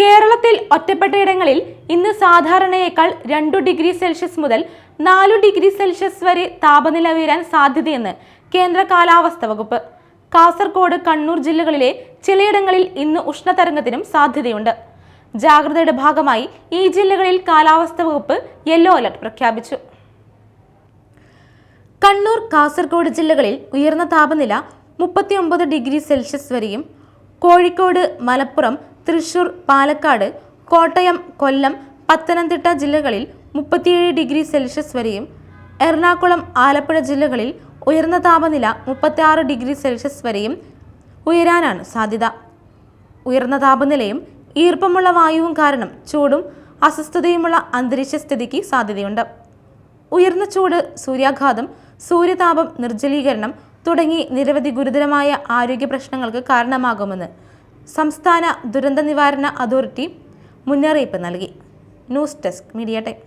കേരളത്തിൽ ഒറ്റപ്പെട്ടയിടങ്ങളിൽ ഇന്ന് സാധാരണയേക്കാൾ രണ്ടു ഡിഗ്രി സെൽഷ്യസ് മുതൽ നാലു ഡിഗ്രി സെൽഷ്യസ് വരെ താപനില ഉയരാൻ സാധ്യതയെന്ന് കേന്ദ്ര കാലാവസ്ഥ വകുപ്പ്. കാസർഗോഡ് കണ്ണൂർ ജില്ലകളിലെ ചിലയിടങ്ങളിൽ ഇന്ന് ഉഷ്ണതരംഗത്തിനും സാധ്യതയുണ്ട്. ജാഗ്രതയുടെ ഭാഗമായി ഈ ജില്ലകളിൽ കാലാവസ്ഥ വകുപ്പ് യെല്ലോ അലർട്ട് പ്രഖ്യാപിച്ചു. കണ്ണൂർ കാസർഗോഡ് ജില്ലകളിൽ ഉയർന്ന താപനില മുപ്പത്തിയൊമ്പത് ഡിഗ്രി സെൽഷ്യസ് വരെയും കോഴിക്കോട് മലപ്പുറം തൃശൂർ പാലക്കാട് കോട്ടയം കൊല്ലം പത്തനംതിട്ട ജില്ലകളിൽ മുപ്പത്തിയേഴ് ഡിഗ്രി സെൽഷ്യസ് വരെയും എറണാകുളം ആലപ്പുഴ ജില്ലകളിൽ ഉയർന്ന താപനില മുപ്പത്തിയാറ് ഡിഗ്രി സെൽഷ്യസ് വരെയും ഉയരാനാണ് സാധ്യത. ഉയർന്ന താപനിലയും ഈർപ്പമുള്ള വായുവും കാരണം ചൂടും അസ്വസ്ഥതയുമുള്ള അന്തരീക്ഷ സ്ഥിതിക്ക് സാധ്യതയുണ്ട്. ഉയർന്ന ചൂട് സൂര്യാഘാതം സൂര്യതാപം നിർജലീകരണം തുടങ്ങി നിരവധി ഗുരുതരമായ ആരോഗ്യ പ്രശ്നങ്ങൾക്ക് കാരണമാകുമെന്ന് സംസ്ഥാന ദുരന്ത നിവാരണ അതോറിറ്റി മുന്നറിയിപ്പ് നൽകി. News desk media time.